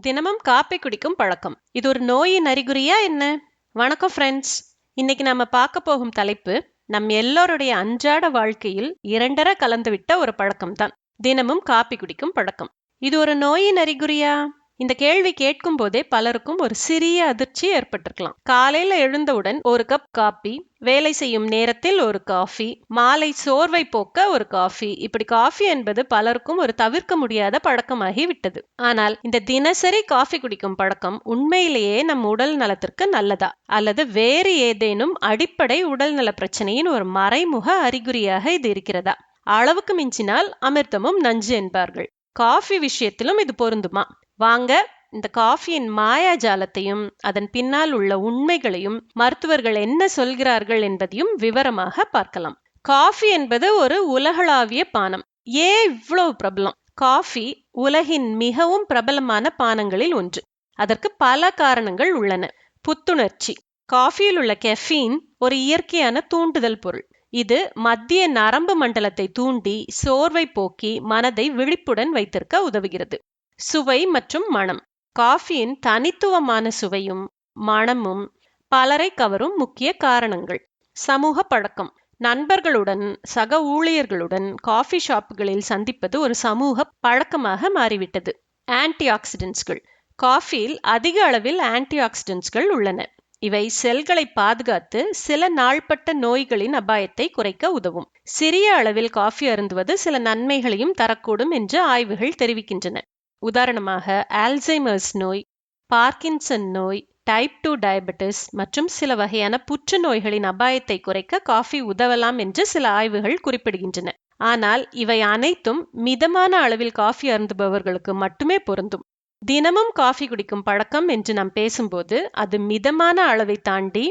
தினமும் காப்பி குடிக்கும் பழக்கம். இது ஒரு நோயின் அறிகுறியா என்ன? வணக்கம் ஃப்ரெண்ட்ஸ் இன்னைக்கு நாம பார்க்க போகும் தலைப்பு நம் எல்லோருடைய அன்றாட வாழ்க்கையில் இரண்டர கலந்துவிட்ட ஒரு பழக்கம்தான். தினமும் காப்பி குடிக்கும் பழக்கம். இது ஒரு நோயின் அறிகுறியா? இந்த கேள்வி கேட்கும் போதே பலருக்கும் ஒரு சிறிய அதிர்ச்சி ஏற்பட்டிருக்கலாம். காலையில எழுந்தவுடன் ஒரு கப் காபி வேலை செய்யும் நேரத்தில் ஒரு காஃபி மாலை சோர்வை போக்க ஒரு காஃபி இப்படி காஃபி என்பது பலருக்கும் ஒரு தவிர்க்க முடியாத பழக்கமாகி விட்டது. ஆனால் இந்த தினசரி காஃபி குடிக்கும் பழக்கம் உண்மையிலேயே நம் உடல் நலத்திற்கு நல்லதா? அல்லது வேறு ஏதேனும் அடிப்படை உடல் நல பிரச்சனையின் ஒரு மறைமுக அறிகுறியாக இது இருக்கிறதா? அளவுக்கு மிஞ்சினால் அமிர்தமும் நஞ்சு என்பார்கள். காஃபி விஷயத்திலும் இது பொருந்துமா? வாங்க இந்த காஃபியின் மாயாஜாலத்தையும் அதன் பின்னால் உள்ள உண்மைகளையும் மருத்துவர்கள் என்ன சொல்கிறார்கள் என்பதையும் விவரமாக பார்க்கலாம். காஃபி என்பது ஒரு உலகளாவிய பானம். ஏன் இவ்வளவு பிரபலம்? காஃபி உலகின் மிகவும் பிரபலமான பானங்களில் ஒன்று. அதற்கு பல காரணங்கள் உள்ளன. புத்துணர்ச்சி. காஃபியில் உள்ள கெஃபீன் ஒரு இயற்கையான தூண்டுதல் பொருள். இது மத்திய நரம்பு மண்டலத்தை தூண்டி சோர்வை போக்கி மனதை விழிப்புடன் வைத்திருக்க உதவுகிறது. சுவை மற்றும் மணம் காஃபியின் தனித்துவமான சுவையும் மணமும் பலரை கவரும் முக்கிய காரணங்கள். சமூக பழக்கம். நண்பர்களுடன் சக ஊழியர்களுடன் காஃபி ஷாப்புகளில் சந்திப்பது ஒரு சமூக பழக்கமாக மாறிவிட்டது. ஆன்டி ஆக்சிடென்ட்ஸ்கள் காஃபியில் அதிக அளவில் ஆன்டி ஆக்சிடென்ட்ஸ்கள் உள்ளன. இவை செல்களை பாதுகாத்து சில நாள்பட்ட நோய்களின் அபாயத்தை குறைக்க உதவும். சிறிய அளவில் காஃபி அருந்துவது சில நன்மைகளையும் தரக்கூடும் என்று ஆய்வுகள் தெரிவிக்கின்றன. உதாரணமாக ஆல்சைமர்ஸ் நோய் பார்க்கின்சன் நோய் டைப் டூ டயபெட்டிஸ் மற்றும் சில வகையான புற்றுநோய்களின் அபாயத்தை குறைக்க காஃபி உதவலாம் என்று சில ஆய்வுகள் குறிப்பிடுகின்றன. ஆனால் இவை அனைத்தும் மிதமான அளவில் காஃபி அருந்துபவர்களுக்கு மட்டுமே பொருந்தும். தினமும் காஃபி குடிக்கும் பழக்கம் என்று நாம் பேசும்போது அது மிதமான அளவை தாண்டி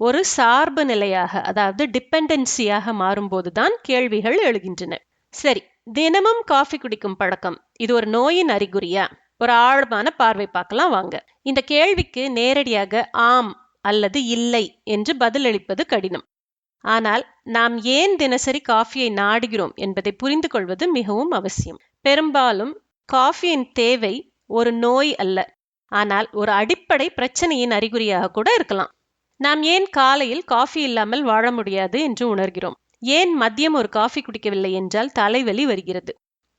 ஒரு சார்பு நிலையாக அதாவது டிபெண்டன்சியாக மாறும்போதுதான் கேள்விகள் எழுகின்றன. சரி தினமும் காஃபி குடிக்கும் பழக்கம். இது ஒரு நோயின் அறிகுறியா? ஒரு ஆழமான பார்வை பார்க்கலாம் வாங்க. இந்த கேள்விக்கு நேரடியாக ஆம் அல்லது இல்லை என்று பதிலளிப்பது கடினம். ஆனால் நாம் ஏன் தினசரி காஃபியை நாடுகிறோம் என்பதை புரிந்து கொள்வது மிகவும் அவசியம். பெரும்பாலும் காஃபியின் தேவை ஒரு நோய் அல்ல. ஆனால் ஒரு அடிப்படை பிரச்சனையின் அறிகுறியாக கூட இருக்கலாம். நாம் ஏன் காலையில் காஃபி இல்லாமல் வாழ முடியாது என்று உணர்கிறோம்? ஏன் மதியம் ஒரு காஃபி குடிக்கவில்லை என்றால் தலைவலி வருகிறது?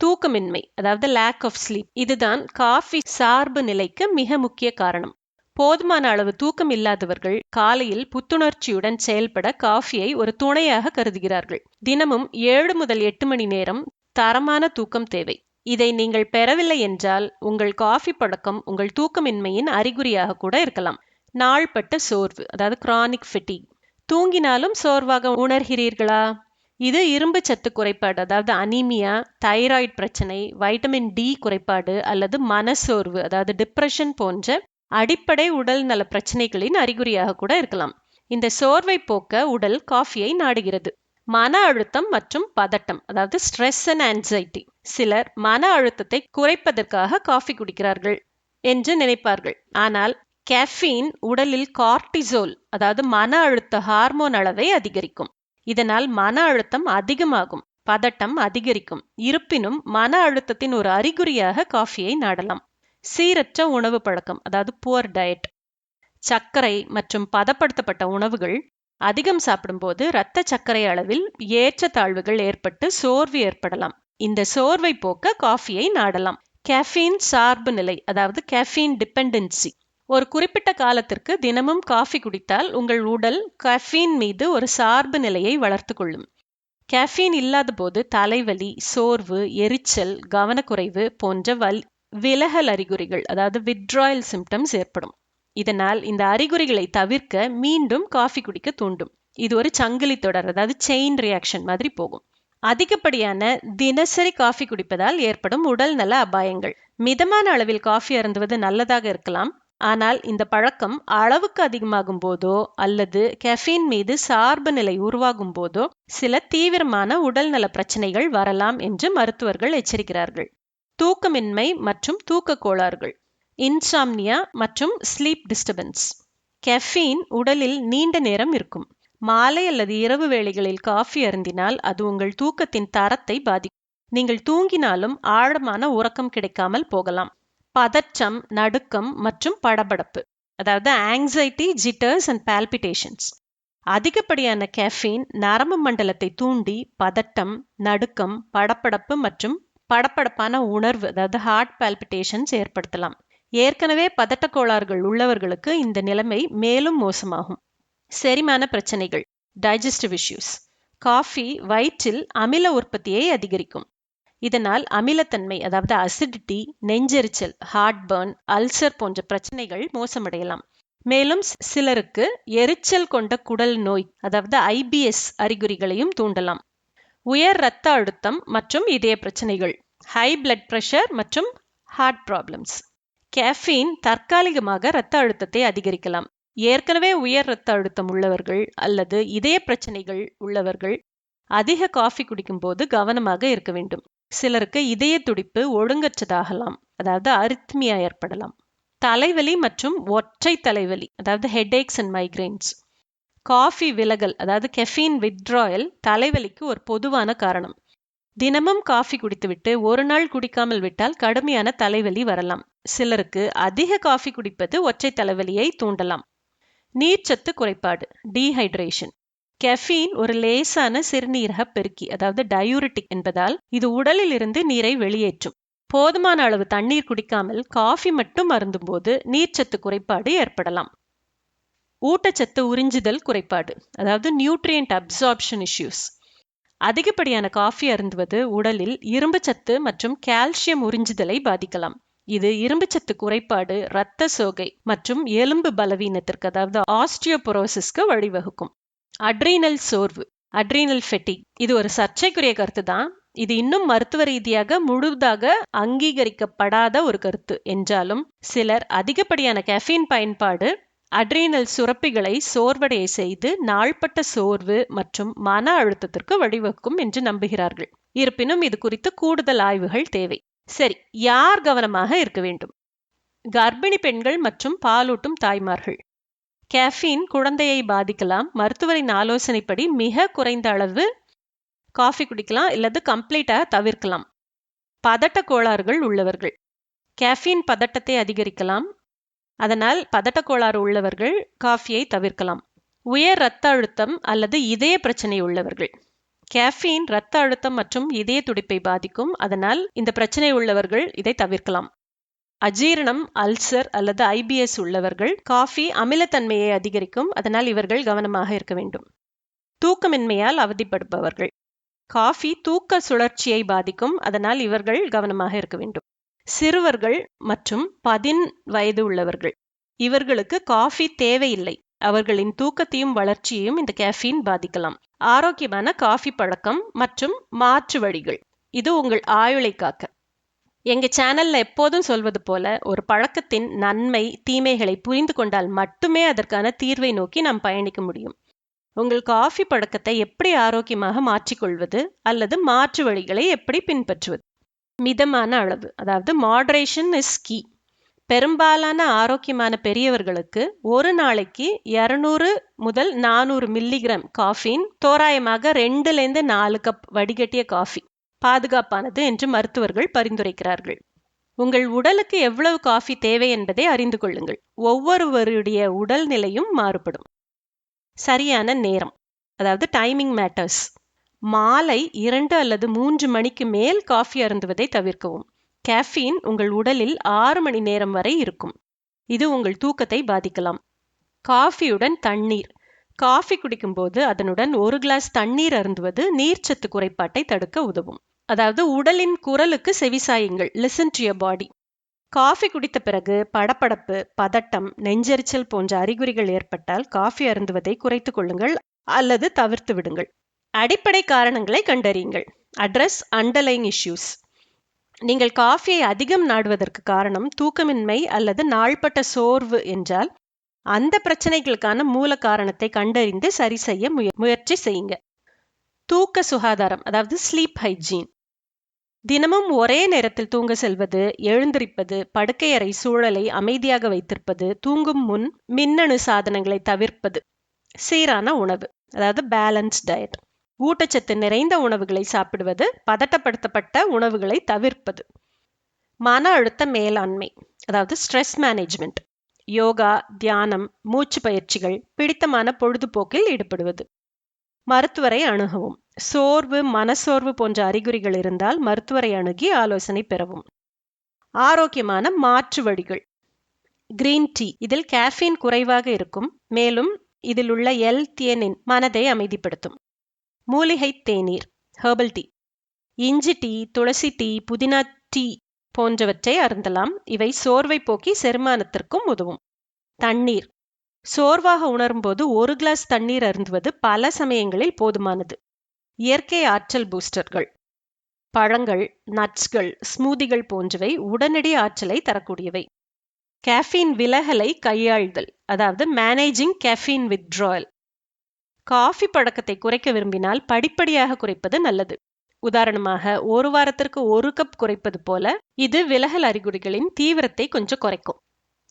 தூக்கமின்மை அதாவது லேக் ஆஃப் ஸ்லீப் இதுதான் காஃபி சார்பு நிலைக்கு மிக முக்கிய காரணம். போதுமான அளவு தூக்கம் இல்லாதவர்கள் காலையில் புத்துணர்ச்சியுடன் செயல்பட காஃபியை ஒரு துணையாக கருதுகிறார்கள். தினமும் ஏழு முதல் எட்டு மணி நேரம் தரமான தூக்கம் தேவை. இதை நீங்கள் பெறவில்லை என்றால் உங்கள் காஃபி பழக்கம் உங்கள் தூக்கமின்மையின் அறிகுறியாக கூட இருக்கலாம். நாள்பட்ட சோர்வு அதாவது கிரானிக் ஃபிட்டிக் தூங்கினாலும் சோர்வாக உணர்கிறீர்களா? இது இரும்பு சத்து குறைபாடு அதாவது அனீமியா தைராய்டு பிரச்சனை வைட்டமின் டி குறைபாடு அல்லது மனசோர்வு அதாவது டிப்ரெஷன் போன்ற அடிப்படை உடல் நல பிரச்சனைகளின் அறிகுறியாக கூட இருக்கலாம். இந்த சோர்வை போக்க உடல் காஃபியை நாடுகிறது. மன அழுத்தம் மற்றும் பதட்டம் அதாவது ஸ்ட்ரெஸ் அண்ட் ஆன்சைட்டி சிலர் மன அழுத்தத்தை குறைப்பதற்காக காஃபி குடிக்கிறார்கள் என்று நினைப்பார்கள். ஆனால் கேஃபீன் உடலில் கார்டிசோல் அதாவது மன அழுத்த ஹார்மோன் அளவை அதிகரிக்கும். இதனால் மன அழுத்தம் அதிகமாகும் பதட்டம் அதிகரிக்கும். இருப்பினும் மன அழுத்தத்தின் ஒரு அறிகுறியாக காஃபியை நாடலாம். சீரற்ற உணவு பழக்கம் அதாவது புவர் டயட் சர்க்கரை மற்றும் பதப்படுத்தப்பட்ட உணவுகள் அதிகம் சாப்பிடும்போது இரத்த சர்க்கரை அளவில் ஏற்ற தாழ்வுகள் ஏற்பட்டு சோர்வு ஏற்படலாம். இந்த சோர்வை போக்க காஃபியை நாடலாம். கேஃபீன் சார்பு நிலை அதாவது கேஃபீன் டிபெண்டன்சி ஒரு குறிப்பிட்ட காலத்திற்கு தினமும் காஃபி குடித்தால் உங்கள் உடல் கஃபீன் மீது ஒரு சார்பு நிலையை வளர்த்து கொள்ளும். கேஃபீன் இல்லாத போது தலைவலி சோர்வு எரிச்சல் கவனக்குறைவு போன்ற வல் விலகல் அறிகுறிகள் அதாவது வித்ராயல் சிம்டம்ஸ் ஏற்படும். இதனால் இந்த அறிகுறிகளை தவிர்க்க மீண்டும் காஃபி குடிக்க தூண்டும். இது ஒரு சங்கிலி தொடர் அதாவது செயின் ரியாக்ஷன் மாதிரி போகும். அதிகப்படியான தினசரி காஃபி குடிப்பதால் ஏற்படும் உடல் நல அபாயங்கள். மிதமான அளவில் காஃபி அருந்துவது நல்லதாக இருக்கலாம். ஆனால் இந்த பழக்கம் அளவுக்கு அதிகமாகும் போதோ அல்லது கெஃபீன் மீது சார்பு நிலை உருவாகும் போதோ சில தீவிரமான உடல்நல பிரச்சனைகள் வரலாம் என்று மருத்துவர்கள் எச்சரிக்கிறார்கள். தூக்கமின்மை மற்றும் தூக்க கோளாறுகள் இன்சாம்னியா மற்றும் ஸ்லீப் டிஸ்டர்பன்ஸ் கெஃபீன் உடலில் நீண்ட நேரம் இருக்கும். மாலை அல்லது இரவு வேளைகளில் காஃபி அருந்தினால் அது உங்கள் தூக்கத்தின் தரத்தை பாதிக்கும். நீங்கள் தூங்கினாலும் ஆழமான உறக்கம் கிடைக்காமல் போகலாம். பதற்றம் நடுக்கம் மற்றும் படபடப்பு. அதாவது ஆங்ஸைட்டி ஜிட்டர்ஸ் அண்ட் பால்பிட்டேஷன்ஸ் அதிகப்படியான கேஃபீன் நரம்பு மண்டலத்தை தூண்டி பதட்டம் நடுக்கம் படப்படப்பு மற்றும் படப்படப்பான உணர்வு அதாவது ஹார்ட் பால்பிட்டேஷன்ஸ் ஏற்படுத்தலாம். ஏற்கனவே பதட்ட கோளாறுகள் உள்ளவர்களுக்கு இந்த நிலைமை மேலும் மோசமாகும். செரிமான பிரச்சனைகள் டைஜஸ்டிவ் இஷ்யூஸ் காஃபி வயிற்றில் அமில உற்பத்தியை அதிகரிக்கும். இதனால் அமிலத்தன்மை அதாவது அசிடிட்டி நெஞ்செரிச்சல் ஹார்ட் பர்ன் அல்சர் போன்ற பிரச்சனைகள் மோசமடையலாம். மேலும் சிலருக்கு எரிச்சல் கொண்ட குடல் நோய் அதாவது ஐபிஎஸ் அறிகுறிகளையும் தூண்டலாம். உயர் இரத்த அழுத்தம் மற்றும் இதய பிரச்சனைகள் ஹை பிளட் பிரஷர் மற்றும் ஹார்ட் ப்ராப்ளம்ஸ் கேஃபீன் தற்காலிகமாக இரத்த அழுத்தத்தை அதிகரிக்கலாம். ஏற்கனவே உயர் இரத்த அழுத்தம் உள்ளவர்கள் அல்லது இதய பிரச்சனைகள் உள்ளவர்கள் அதிக காஃபி குடிக்கும்போது கவனமாக இருக்க வேண்டும். சிலருக்கு இதய துடிப்பு ஒழுங்கற்றதாகலாம் அதாவது அரித்மியா ஏற்படலாம். தலைவலி மற்றும் ஒற்றை தலைவலி அதாவது ஹெட்ஏக்ஸ் அண்ட் மைக்ரைன்ஸ் காஃபி விலகல் அதாவது கெஃபீன் வித்ட்ராயல் தலைவலிக்கு ஒரு பொதுவான காரணம். தினமும் காஃபி குடித்துவிட்டு ஒரு நாள் குடிக்காமல் விட்டால் கடுமையான தலைவலி வரலாம். சிலருக்கு அதிக காஃபி குடிப்பது ஒற்றை தலைவலியை தூண்டலாம். நீர்ச்சத்து குறைபாடு டீஹைட்ரேஷன் கெஃபீன் ஒரு லேசான சிறுநீரக பெருக்கி அதாவது டயூரிட்டிக் என்பதால் இது உடலில் இருந்து நீரை வெளியேற்றும். போதுமான அளவு தண்ணீர் குடிக்காமல் காஃபி மட்டும் அருந்தும்போது நீர்ச்சத்து குறைபாடு ஏற்படலாம். ஊட்டச்சத்து உறிஞ்சுதல் குறைபாடு அதாவது நியூட்ரியன்ட் அப்சார்ப்ஷன் இஷ்யூஸ் அதிகப்படியான காஃபி அருந்துவது உடலில் இரும்புச்சத்து மற்றும் கால்சியம் உறிஞ்சுதலை பாதிக்கலாம். இது இரும்புச்சத்து குறைபாடு இரத்த சோகை மற்றும் எலும்பு பலவீனத்திற்கு அதாவது ஆஸ்டியோபொரோசிஸ்க்கு வழிவகுக்கும். அட்ரீனல் சோர்வு அட்ரீனல் ஃபெட்டிக் இது ஒரு சர்ச்சைக்குரிய கருத்து தான் இது இன்னும் மருத்துவ ரீதியாக முழுதாக அங்கீகரிக்கப்படாத ஒரு கருத்து. என்றாலும் சிலர் அதிகப்படியான கெஃபீன் பயன்பாடு அட்ரீனல் சுரப்பிகளை சோர்வடைய செய்து நாள்பட்ட சோர்வு மற்றும் மன அழுத்தத்திற்கு வழிவகுக்கும் என்று நம்புகிறார்கள். இருப்பினும் இது குறித்து கூடுதல் ஆய்வுகள் தேவை. சரி யார் கவனமாக இருக்க வேண்டும்? கர்ப்பிணி பெண்கள் மற்றும் பாலூட்டும் தாய்மார்கள். கேஃபீன் குழந்தையை பாதிக்கலாம். மருத்துவரின் ஆலோசனைப்படி மிக குறைந்த அளவு காஃபி குடிக்கலாம் இல்லது கம்ப்ளீட்டாக தவிர்க்கலாம். பதட்ட கோளாறுகள் உள்ளவர்கள். கேஃபீன் பதட்டத்தை அதிகரிக்கலாம். அதனால் பதட்ட கோளாறு உள்ளவர்கள் காஃபியை தவிர்க்கலாம். உயர் இரத்த அழுத்தம் அல்லது இதய பிரச்சனை உள்ளவர்கள். கேஃபீன் இரத்த அழுத்தம் மற்றும் இதய துடிப்பை பாதிக்கும். அதனால் இந்த பிரச்சனை உள்ளவர்கள் இதை தவிர்க்கலாம். அஜீரணம் அல்சர் அல்லது ஐபிஎஸ் உள்ளவர்கள் காஃபி அமிலத்தன்மையை அதிகரிக்கும் அதனால் இவர்கள் கவனமாக இருக்க வேண்டும். தூக்கமின்மையால் அவதிப்படுபவர்கள். காஃபி தூக்க சுழற்சியை பாதிக்கும் அதனால் இவர்கள் கவனமாக இருக்க வேண்டும். சிறுவர்கள் மற்றும் பதின் வயது உள்ளவர்கள். இவர்களுக்கு காஃபி தேவையில்லை. அவர்களின் தூக்கத்தையும் வளர்ச்சியையும் இந்த கேஃபீன் பாதிக்கலாம். ஆரோக்கியமான காஃபி பழக்கம் மற்றும் மாற்று வழிகள். இது உங்கள் ஆயுளை காக்க. எங்க சேனல்ல எப்போதும் சொல்வது போல ஒரு பழக்கத்தின் நன்மை தீமைகளை புரிந்து கொண்டால் மட்டுமே அதற்கான தீர்வை நோக்கி நாம் பயணிக்க முடியும். உங்கள் காஃபி பழக்கத்தை எப்படி ஆரோக்கியமாக மாற்றிக்கொள்வது அல்லது மாற்று வழிகளை எப்படி பின்பற்றுவது? மிதமான அளவு அதாவது மாடரேஷன் இஸ் கீ பெரும்பாலான ஆரோக்கியமான பெரியவர்களுக்கு ஒரு நாளைக்கு இரநூறு முதல் நானூறு மில்லிகிராம் காஃபின் தோராயமாக ரெண்டுலேருந்து நாலு கப் வடிகட்டிய காஃபி பாதுகாப்பானது என்று மருத்துவர்கள் பரிந்துரைக்கிறார்கள். உங்கள் உடலுக்கு எவ்வளவு காஃபி தேவை என்பதை அறிந்து கொள்ளுங்கள். ஒவ்வொருவருடைய உடல் நிலையும் மாறுபடும். சரியான நேரம் அதாவது டைமிங் மேட்டர்ஸ் மாலை இரண்டு அல்லது மூன்று மணிக்கு மேல் காஃபி அருந்துவதை தவிர்க்கவும். கேஃபீன் உங்கள் உடலில் ஆறு மணி நேரம் வரை இருக்கும். இது உங்கள் தூக்கத்தை பாதிக்கலாம். காஃபியுடன் தண்ணீர். காஃபி குடிக்கும்போது அதனுடன் ஒரு கிளாஸ் தண்ணீர் அருந்துவது நீர்ச்சத்து குறைபாட்டை தடுக்க உதவும். அதாவது உடலின் குரலுக்கு செவிசாயுங்கள். லிசன் டு பாடி காஃபி குடித்த பிறகு படப்படப்பு பதட்டம் நெஞ்செரிச்சல் போன்ற அறிகுறிகள் ஏற்பட்டால் காஃபி அருந்துவதை குறைத்துக் கொள்ளுங்கள் அல்லது தவிர்த்து விடுங்கள். அடிப்படை காரணங்களை கண்டறியுங்கள். அட்ரஸ் அண்டர்லைங் இஷ்யூஸ் நீங்கள் காஃபியை அதிகம் நாடுவதற்கு காரணம் தூக்கமின்மை அல்லது நாள்பட்ட சோர்வு என்றால் அந்த பிரச்சனைகளுக்கான மூல காரணத்தை கண்டறிந்து சரி செய்ய முயற்சி செய்யுங்க. தூக்க சுகாதாரம் அதாவது ஸ்லீப் ஹைஜீன் தினமும் ஒரே நேரத்தில் தூங்க செல்வது எழுந்திருப்பது படுக்கையறை சூழலை அமைதியாக வைத்திருப்பது தூங்கும் முன் மின்னணு சாதனங்களை தவிர்ப்பது சீரான உணவு அதாவது பேலன்ஸ் டயட் ஊட்டச்சத்து நிறைந்த உணவுகளை சாப்பிடுவது பதட்டப்படுத்தப்பட்ட உணவுகளை தவிர்ப்பது. மன அழுத்த மேலாண்மை அதாவது ஸ்ட்ரெஸ் மேனேஜ்மெண்ட் யோகா தியானம் மூச்சு பயிற்சிகள் பிடித்தமான பொழுதுபோக்கில் ஈடுபடுவது. மருத்துவரை அணுகவும். சோர்வு மனசோர்வு போன்ற அறிகுறிகள் இருந்தால் மருத்துவரை அணுகி ஆலோசனை பெறவும். ஆரோக்கியமான மாற்று வழிகள். கிரீன் டீ இதில் கேஃபீன் குறைவாக இருக்கும். மேலும் இதில் உள்ள எல் தியனின் மனதை அமைதிப்படுத்தும். மூலிகை தேநீர். ஹெர்பல் டீ இஞ்சி டீ துளசி டீ புதினா டீ போன்றவற்றை அருந்தலாம். இவை சோர்வை போக்கி செரிமானத்திற்கும் உதவும். தண்ணீர். சோர்வாக உணரும்போது ஒரு கிளாஸ் தண்ணீர் அருந்துவது பல சமயங்களில் போதுமானது. இயற்கை ஆற்றல் பூஸ்டர்கள் பழங்கள் நட்ஸ்கள் ஸ்மூதிகள் போன்றவை உடனடி ஆற்றலை தரக்கூடியவை. கேஃபீன் விலகலை கையாள்தல் அதாவது மேனேஜிங் கேஃபீன் வித்ட்ராயல் காஃபி பழக்கத்தை குறைக்க விரும்பினால் படிப்படியாக குறைப்பது நல்லது. உதாரணமாக ஒரு வாரத்திற்கு ஒரு கப் குறைப்பது போல இது விலகல் அறிகுறிகளின் தீவிரத்தை கொஞ்சம் குறைக்கும்.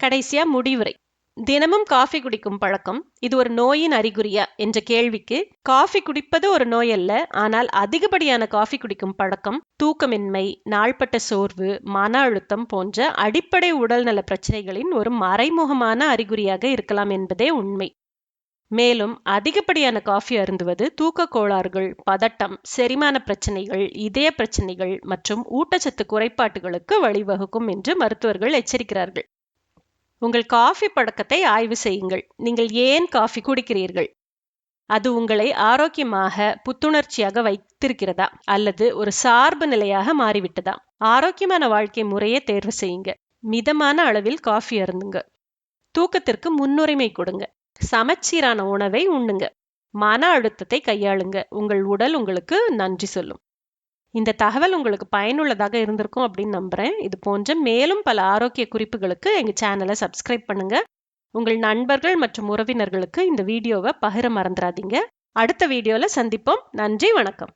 கடைசியா முடிவுரை தினமும் காஃபி குடிக்கும் பழக்கம் இது ஒரு நோயின் அறிகுறியா என்ற கேள்விக்கு காஃபி குடிப்பது ஒரு நோய் அல்ல ஆனால் அதிகப்படியான காஃபி குடிக்கும் பழக்கம் தூக்கமின்மை நாள்பட்ட சோர்வு மன அழுத்தம் போன்ற அடிப்படை உடல்நல பிரச்சனைகளின் ஒரு மறைமுகமான அறிகுறியாக இருக்கலாம் என்பதே உண்மை. மேலும் அதிகப்படியான காஃபி அருந்துவது தூக்க கோளாறுகள் பதட்டம் செரிமான பிரச்சனைகள் இதய பிரச்சனைகள் மற்றும் ஊட்டச்சத்து குறைபாட்டுகளுக்கு வழிவகுக்கும் என்று மருத்துவர்கள் எச்சரிக்கிறார்கள். உங்கள் காஃபி பழக்கத்தை ஆய்வு செய்யுங்கள். நீங்கள் ஏன் காஃபி குடிக்கிறீர்கள்? அது உங்களை ஆரோக்கியமாக புத்துணர்ச்சியாக வைத்திருக்கிறதா? அல்லது ஒரு சார்பு நிலையாக மாறிவிட்டதா? ஆரோக்கியமான வாழ்க்கை முறையை தேர்வு செய்யுங்க. மிதமான அளவில் காஃபி அருந்துங்க. தூக்கத்திற்கு முன்னுரிமை கொடுங்க. சமச்சீரான உணவை உண்ணுங்க. மன அழுத்தத்தை கையாளுங்க. உங்கள் உடல் உங்களுக்கு நன்றி சொல்லும். இந்த தகவல் உங்களுக்கு பயனுள்ளதாக இருந்திருக்கும் அப்படின்னு நம்புறேன். இது போன்ற மேலும் பல ஆரோக்கிய குறிப்புகளுக்கு எங்கள் சேனலை சப்ஸ்கிரைப் பண்ணுங்க. உங்கள் நண்பர்கள் மற்றும் உறவினர்களுக்கு இந்த வீடியோவை பகிர மறந்துடாதீங்க அடுத்த வீடியோவில் சந்திப்போம். நன்றி வணக்கம்.